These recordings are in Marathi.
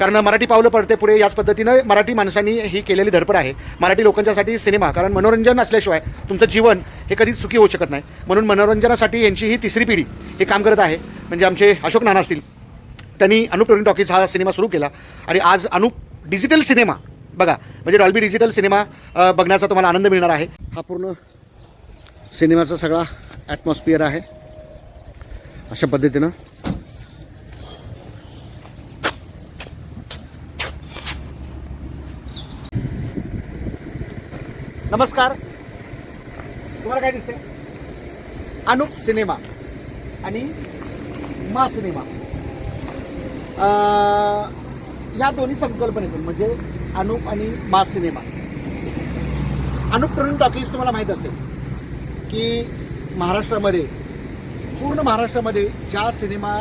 कारण मराठी पावलं पडते पुढे याच पद्धतीनं मराठी माणसांनी ही केलेली धडपड आहे. मराठी लोकांच्यासाठी सिनेमा कारण मनोरंजन असल्याशिवाय तुमचं जीवन हे कधीच सुखी होऊ शकत नाही. म्हणून मनोरंजनासाठी यांची ही तिसरी पिढी हे काम करत आहे. म्हणजे आमचे अशोक नाना असतील त्यांनी अनुप टोरिंग टॉकीज हा सिनेमा सुरू केला. आणि आज अनुप डिजिटल सिनेमा बघा म्हणजे डॉल्बी डिजिटल सिनेमा बघण्याचा तुम्हाला आनंद मिळणार आहे. हा पूर्ण सिनेमाचा सगळा ॲटमॉस्फिअर आहे. अशा पद्धतीनं नमस्कार. तुम्हाला काय दिसतंय? अनुप सिनेमा आणि मा सिनेमा. या दोन्ही संकल्पनेतून म्हणजे अनुप आणि मा सिनेमा. अनुप टोरिंग टॉकीज तुम्हाला माहीत असेल की महाराष्ट्रामध्ये पूर्ण महाराष्ट्रामध्ये ज्या सिनेमा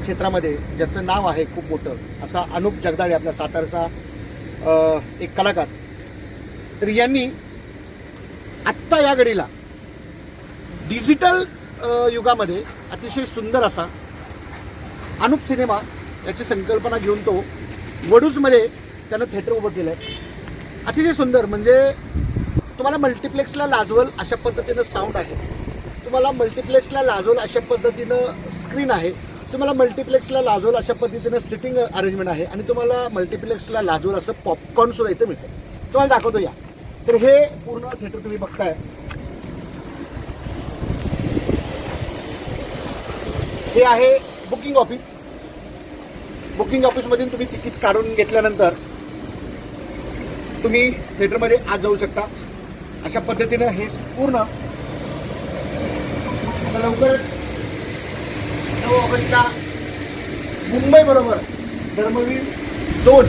क्षेत्रामध्ये ज्याचं नाव आहे खूप मोठं असा अनुप जगदाळे आपल्या सातारचा एक कलाकार तर यांनी आत्ता या घडीला. डिजिटल युगामध्ये अतिशय सुंदर असा अनुप सिनेमा याची संकल्पना घेऊन तो वडूजमध्ये त्यानं थिएटर उभं केलं आहे अतिशय सुंदर म्हणजे तुम्हाला मल्टिप्लेक्सला लाजवल अशा पद्धतीनं साऊंड आहे. तुम्हाला मल्टिप्लेक्सला लाजवल अशा पद्धतीनं स्क्रीन आहे. तुम्हाला मल्टिप्लेक्सला लाजवल अशा पद्धतीनं सिटिंग अरेंजमेंट आहे. आणि तुम्हाला मल्टिप्लेक्सला लाजवल असं पॉपकॉर्नसुद्धा इथं मिळतं. तुम्हाला दाखवतो या. तर हे पूर्ण थिएटर तुम्ही बघताय. हे आहे बुकिंग ऑफिस. बुकिंग ऑफिसमधून तुम्ही तिकीट काढून घेतल्यानंतर तुम्ही थिएटरमध्ये आज जाऊ शकता. अशा पद्धतीनं हे पूर्ण लवकरच नऊ ऑगस्टला मुंबई बरोबर धर्मवीर दोन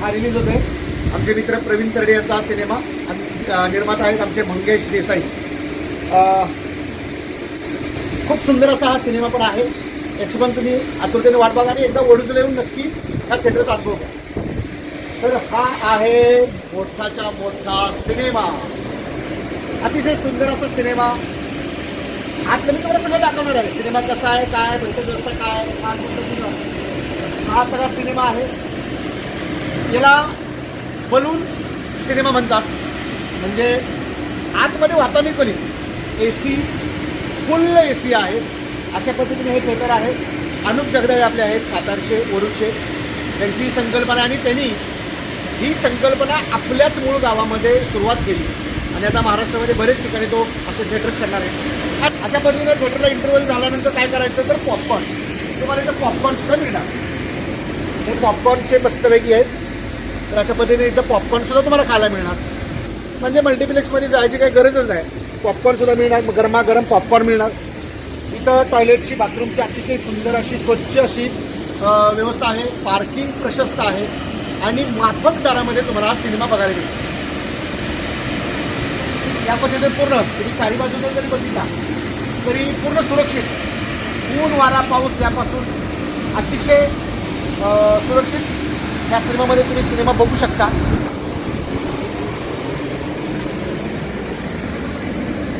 हा रिलीज होतोय. आमचे मित्र प्रवीण तरडे यांचा सिनेमा निर्माता आहेत आमचे मंगेश देसाई. खूप सुंदर असा हा सिनेमा पण आहे. याची पण तुम्ही आतुरतेने वाट बघा आणि एकदा ओढूचला येऊन नक्की ह्या थिएटरचा अनुभव घ्या. तर हा आहे मोठाच्या मोठा सिनेमा. अतिशय सुंदर असा सिनेमा. आज मी तुम्हाला सगळं दाखवणार आहे. सिनेमा कसा आहे काय भेटत व्यवस्था काय हा सगळा सिनेमा आहे. याला बलून सिनेमा म्हणतात. म्हणजे आतमध्ये वातानुकूलित A C full A C आहे. अशा पद्धतीने हे थिएटर आहे. अनुप जगदळे आपले आहेत सातारचे वरुडचे त्यांची संकल्पना आणि त्यांनी ही संकल्पना आपल्याच मूळ गावामध्ये सुरुवात केली. आणि आता महाराष्ट्रामध्ये बरेच ठिकाणी तो असे थिएटर्स करणार आहे. अशा पद्धतीने थिएटरला इंटरव्ह्यू झाल्यानंतर काय करायचं तर पॉपकॉर्न तुम्हाला इथं पॉपकॉर्न सुद्धा मिळणार. हे पॉपकॉर्नचे मस्तपैकी आहेत. तर अशा पद्धतीने इथं पॉपकॉर्नसुद्धा तुम्हाला खायला मिळणार. म्हणजे मल्टिप्लेक्समध्ये जायची काही गरजच नाही. पॉपकॉर्नसुद्धा मिळणार गरमागरम पॉपकॉर्न मिळणार. इथं टॉयलेटची बाथरूमची अतिशय सुंदर अशी स्वच्छ अशी व्यवस्था आहे. पार्किंग प्रशस्त आहे. आणि माफक दरामध्ये तुम्हाला हा सिनेमा बघायला मिळतो या पद्धतीने पूर्ण तुम्ही चारी बाजूला जरी बघितला तरी पूर्ण सुरक्षित. ऊन वारा पाऊस यापासून अतिशय सुरक्षित या सिनेमामध्ये तुम्ही सिनेमा बघू शकता.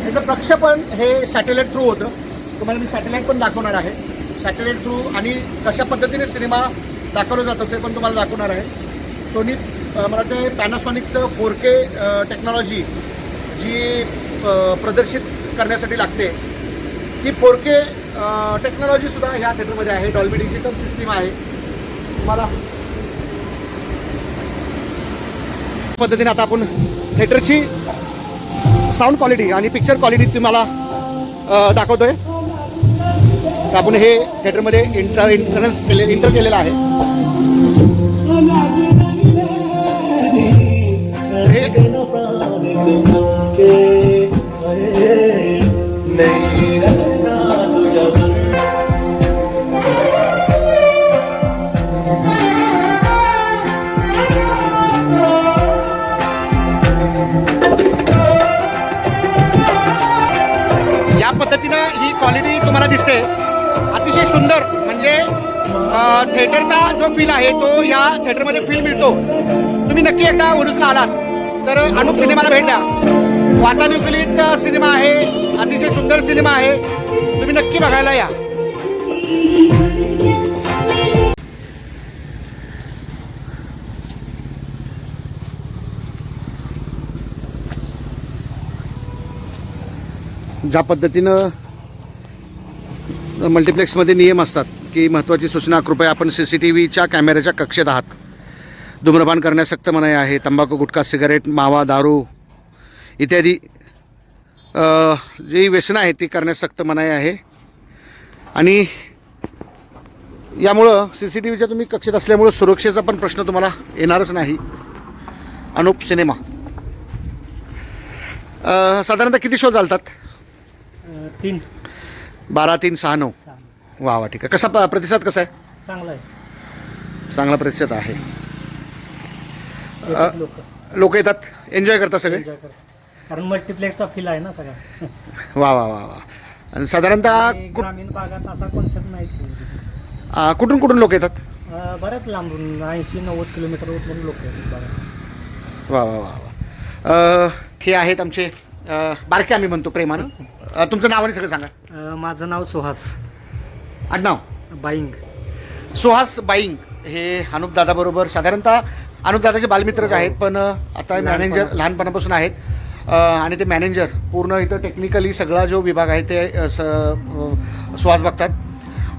याचं प्रक्षेपण हे सॅटेलाईट थ्रू होतं. तुम्हाला मी सॅटेलाईट पण दाखवणार आहे. सॅटेलाईट थ्रू आणि कशा पद्धतीने सिनेमा दाखवलं जातो ते पण तुम्हाला दाखवणार आहे. सोनी मला वाटतं पॅनासॉनिकचं फोर के टेक्नॉलॉजी जी प्रदर्शित करण्यासाठी लागते. ती फोर के टेक्नॉलॉजीसुद्धा ह्या थिएटरमध्ये आहे. डॉल्बी डिजिटल सिस्टीम आहे. तुम्हाला पद्धतीने आता आपण थिएटरची साऊंड क्वालिटी आणि पिक्चर क्वालिटी तुम्हाला दाखवतोय. तर आपण हे थिएटरमध्ये इंटर इंटरन्स केले इंटर केलेलं आहे. हे सांगतो. तुम्ही नक्की एकदा उरुजला आलात? तर अनुप सिनेमाला भेट द्या. वातानुकूलित सिनेमा आहे. अतिशय सुंदर सिनेमा आहे. तुम्ही नक्की बघायला या. ज्या पद्धतीनं मल्टिप्लेक्समध्ये नियम असतात की महत्त्वाची सूचना कृपया आपण सी सी टी व्हीच्या कॅमेऱ्याच्या कक्षेत आहात. धूम्रपान करण्यास सक्त मनाई आहे. तंबाखू गुटखा सिगारेट मावा दारू इत्यादी जी व्यसनं आहेत ती करण्यास सक्त मनाई आहे. आणि यामुळं सी सी टी व्हीच्या तुम्ही कक्षेत असल्यामुळं सुरक्षेचा पण प्रश्न तुम्हाला येणारच नाही. अनुप सिनेमा. साधारणतः किती शो चालतात? तीन. बारा तीन सहा नऊ. वा वा ठीक आहे. कसा प- प्रतिसाद कसा आहे? चांगला आहे. चांगला प्रतिसाद आहे. लोक. लोक येतात? एन्जॉय करतात सगळे? एन्जॉय करतात. कारण मल्टिप्लेक्सचा फील आहे ना सगळा. वा वा वा वा. आणि साधारणतः आणि कुठ ग्रामीण भागात असा कॉन्सेप्ट नाहीच अ, कुठून कुठून लोक येतात? अ, बऱ्याच लांबून ऐंशी नव्वद किलोमीटर उतरून लोक येतात बघा. वा वा वा वा. अ, हे आहेत आमचे अ, बारके आम्ही म्हणतो प्रेमानं. अ, तुमचं नाव आणि सगळं सांगा. अ, माझं नाव सुहास. आडनाव? बाईंग. सुहास बाईंग. हे अनुप दादाबरोबर साधारणतः अनुप दादाचे बालमित्रच आहेत पण आता मॅनेजर लहानपणापासून आहेत. आणि ते मॅनेजर पूर्ण इथं टेक्निकली सगळा जो विभाग आहे ते स बघतात.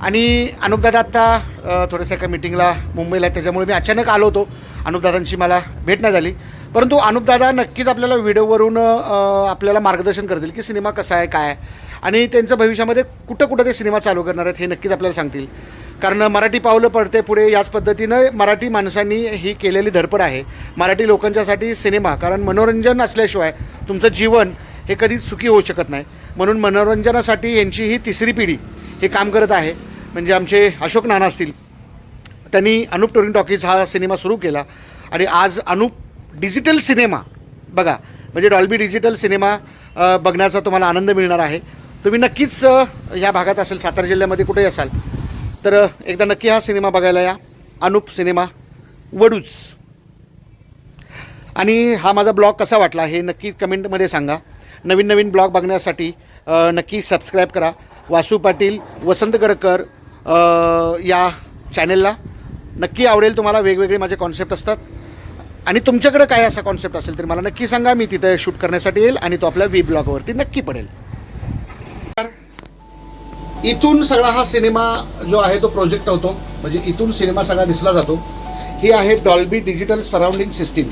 आणि अनुपदादा आत्ता थोडंसं एका मिटिंगला मुंबईला आहे, त्याच्यामुळे मी अचानक आलो होतो. अनुपदादांची मला भेट नाही झाली. परंतु अनुपदादा नक्कीच आपल्याला व्हिडिओवरून आपल्याला मार्गदर्शन करतील की सिनेमा कसा आहे काय आहे. आणि त्यांचं भविष्यामध्ये कुठं कुठं ते सिनेमा चालू करणार आहेत हे नक्कीच आपल्याला सांगतील. कारण मराठी पावलं पडते पुढे याच पद्धतीनं मराठी माणसांनी ही केलेली धडपड आहे. मराठी लोकांच्यासाठी सिनेमा कारण मनोरंजन असल्याशिवाय तुमचं जीवन हे कधीच सुखी होऊ शकत नाही. म्हणून मनोरंजनासाठी यांची ही तिसरी पिढी हे काम करत आहे. म्हणजे आमचे अशोक नाना असतील त्यांनी अनुप टोरिंग टॉकीज हा सिनेमा सुरू केला. आणि आज अनुप डिजिटल सिनेमा बघा म्हणजे डॉल्बी डिजिटल सिनेमा बघण्याचा तुम्हाला आनंद मिळणार आहे. तुम्ही नक्कीच या भागात असेल सातारा जिल्ह्यामध्ये कुठेही असाल तर एकदा नक्की हा सिनेमा बघायला या. अनुप सिनेमा वडूच आणि हा माझा ब्लॉग कसा वाटला हे नक्की कमेंटमध्ये सांगा. नवीन नवीन ब्लॉग बघण्यासाठी नक्की सबस्क्राईब करा. वासू पाटील वसंत गडकर या चॅनेलला. नक्की आवडेल तुम्हाला वेगवेगळे माझे कॉन्सेप्ट असतात. आणि तुमच्याकडे काय असा कॉन्सेप्ट असेल तर मला नक्की सांगा. मी तिथे शूट करण्यासाठी येईल आणि तो आपल्या वी ब्लॉगवरती नक्की पडेल. इथून सगळा हा सिनेमा जो आहे तो प्रोजेक्ट होतो. म्हणजे इथून सिनेमा सगळा दिसला जातो. ही आहे डॉल्बी डिजिटल सराउंडिंग सिस्टीम.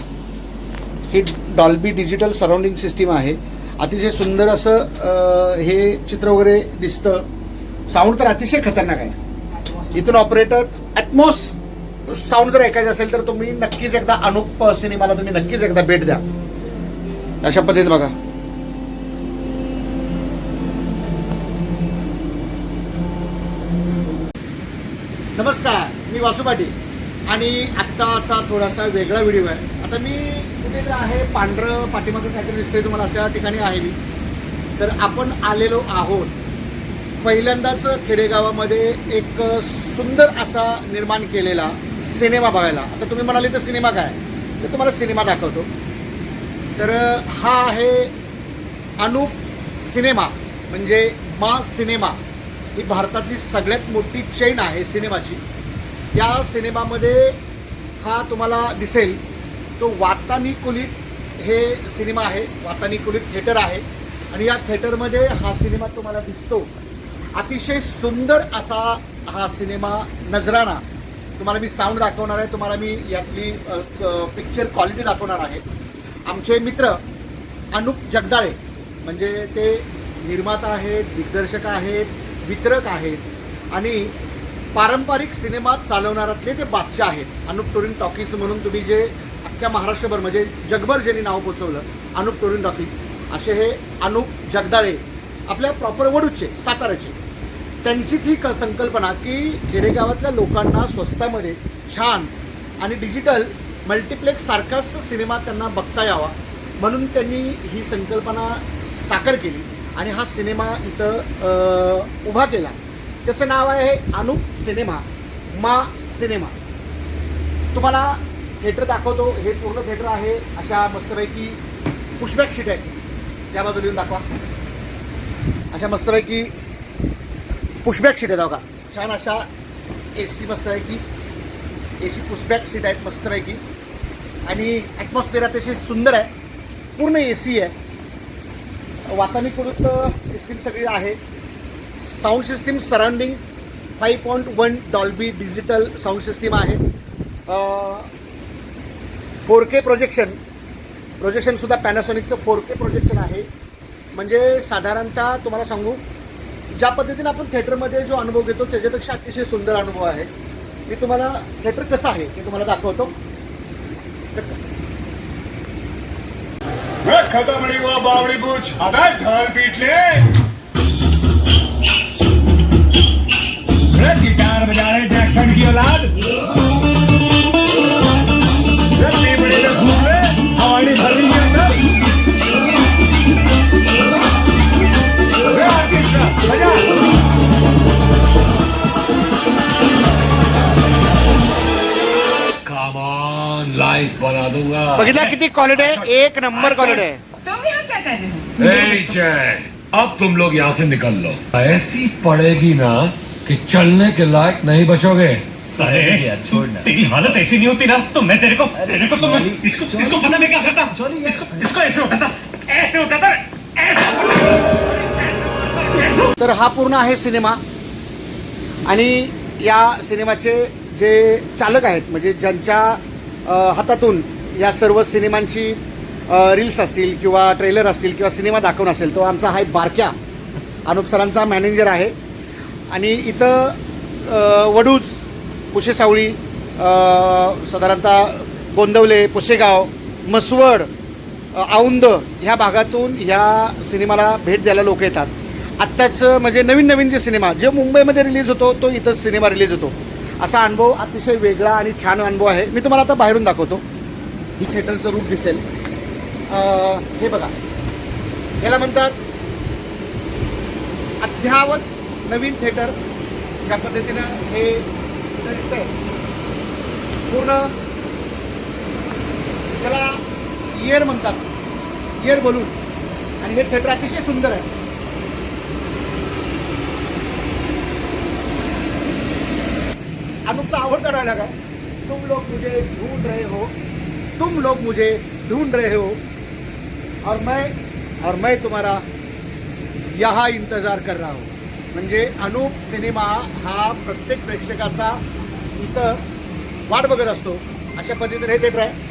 ही डॉल्बी डिजिटल सराउंडिंग सिस्टीम आहे. अतिशय सुंदर असं हे चित्र वगैरे दिसतं. साऊंड तर अतिशय खतरनाक आहे. इथून ऑपरेटर ॲटमॉस साऊंड जर ऐकायचं असेल तर तुम्ही नक्कीच एकदा अनुप सिनेमाला तुम्ही नक्कीच एकदा भेट द्या. अशा पद्धतीत बघा. नमस्कार मी वासू पाटील. आणि आत्ताचा थोडासा वेगळा व्हिडिओ आहे. आता मी कुठेतरी आहे पांढरं पाठीमागं काहीतरी दिसतंय तुम्हाला अशा ठिकाणी आहे मी. तर आपण आलेलो आहोत पहिल्यांदाच खेडेगावामध्ये एक सुंदर असा निर्माण केलेला सिनेमा बघायला. आता तुम्ही म्हणाले तर सिनेमा काय? तर तुम्हाला सिनेमा दाखवतो. तर हा आहे अनुप सिनेमा म्हणजे मा सिनेमा. ही भारताची सगळ्यात मोठी चेन आहे सिनेमाची. या सिनेमामध्ये हा तुम्हाला दिसेल तो वातानिकुलित हे सिनेमा आहे वातानुकुलित थिएटर आहे. आणि या थिएटरमध्ये हा सिनेमा तुम्हाला दिसतो. अतिशय सुंदर असा हा सिनेमा नजराणा. तुम्हाला मी साऊंड दाखवणार आहे तुम्हाला मी यातली पिक्चर क्वालिटी दाखवणार आहे. आमचे मित्र अनुप जगदाळे म्हणजे ते निर्माता आहेत दिग्दर्शक आहेत वितरक आहेत आणि पारंपरिक सिनेमा चालवणारातले ते बादशाह आहेत. अनुप टोरिन टॉकीज म्हणून तुम्ही जे अख्ख्या महाराष्ट्रभर म्हणजे जगभर ज्यांनी नाव पोचवलं अनुप टोरिन टॉकीज असे हे अनुप जगदाळे आपल्या प्रॉपर वडूचे साताऱ्याचे. त्यांचीच ही क संकल्पना की खेडेगावातल्या लोकांना स्वस्तामध्ये छान आणि डिजिटल मल्टिप्लेक्स सारखाच सिनेमा त्यांना बघता यावा म्हणून त्यांनी ही संकल्पना साकार केली. आणि हा सिनेमा इथं उभा केला. त्याचं नाव आहे अनुप सिनेमा मा सिनेमा. तुम्हाला थिएटर दाखवतो. हे पूर्ण थिएटर आहे. अशा मस्तपैकी पुशबॅक सीट आहेत. त्या बाजूला येऊन दाखवा. अशा मस्तपैकी पुशबॅक सीट आहेत का छान अशा ए सी मस्तपैकी ए सी पुशबॅक सीट आहेत मस्तपैकी. आणि ॲटमॉस्फिअर अतिशय सुंदर आहे. पूर्ण ए सी आहे. वातानुकूलित सिस्टीम सगळी आहे. Sound system surrounding five point one Dolby digital sound system आहे. फोर के प्रोजेक्शन प्रोजेक्शनसुद्धा पॅनासॉनिकचं फोर के प्रोजेक्शन आहे. म्हणजे साधारणतः तुम्हाला सांगू ज्या पद्धतीने आपण थिएटरमध्ये जो अनुभव घेतो त्याच्यापेक्षा अतिशय सुंदर अनुभव आहे. मी तुम्हाला थिएटर कसं आहे ते तुम्हाला दाखवतो. मैं खत्म नहीं हुआ बावड़ी पूछ अबे ढोल पीट ले अरे गिटार बजा रहे जैक्सन की औलाद बघितला किती क्वालिटी आहे? एक नंबर क्वालिटी आहे. तुम यहाँ क्या कर रहे हो ए जय. अब तुम लोग यहाँ से निकल लो. ऐसी पड़ेगी ना कि चलने के लायक नहीं बचोगे। तेरी हालत ऐसी नहीं होती ना। तो मैं तेरे को तेरे को तो मैं इसको इसको पता मैं क्या करता? इसको इसको ऐसे उठाता। ऐसे उठाता। ऐसे तर हा पूर्ण आहे सिनेमा. आणि या सिनेमाचे जे चालक आहेत म्हणजे ज्यांच्या अ, हातातून या सर्व सिनेमांची रील्स असतील किंवा ट्रेलर असतील किंवा सिनेमा दाखवून असेल तो आमचा हा बारक्या अनुप सरांचा मॅनेजर आहे. आणि इथं वडूज पुशे सावळी साधारणतः गोंदवले पुसेगाव मसवड औंद ह्या भागातून ह्या सिनेमाला भेट द्यायला लोक येतात. आत्ताच म्हणजे नवीन नवीन जे सिनेमा जे मुंबईमध्ये रिलीज होतो तो इथंच सिनेमा रिलीज होतो. असा अनुभव अतिशय वेगळा आणि छान अनुभव आहे. मी तुम्हाला आता बाहेरून दाखवतो. ही थिएटरचं रूप दिसेल. हे बघा. याला म्हणतात अद्यावत नवीन थिएटर ज्या पद्धतीनं हे दिसत दिसतंय. पूर्ण त्याला इयर म्हणतात. इयर बोलून. आणि हे थिएटर अतिशय सुंदर आहे. अनुपचा आवडता राहिला का तुम लोग मुझे ढूंढ रहे हो. तुम लोग मुझे ढूंढ रहे हो और मैं और मैं तुम्हारा यहाँ इंतजार कर रहा हूँ। म्हणजे अनूप सिनेमा हा प्रत्येक प्रेक्षकाचा इथं वाट बघत असतो. अशा पद्धतीने हे थिएटर आहे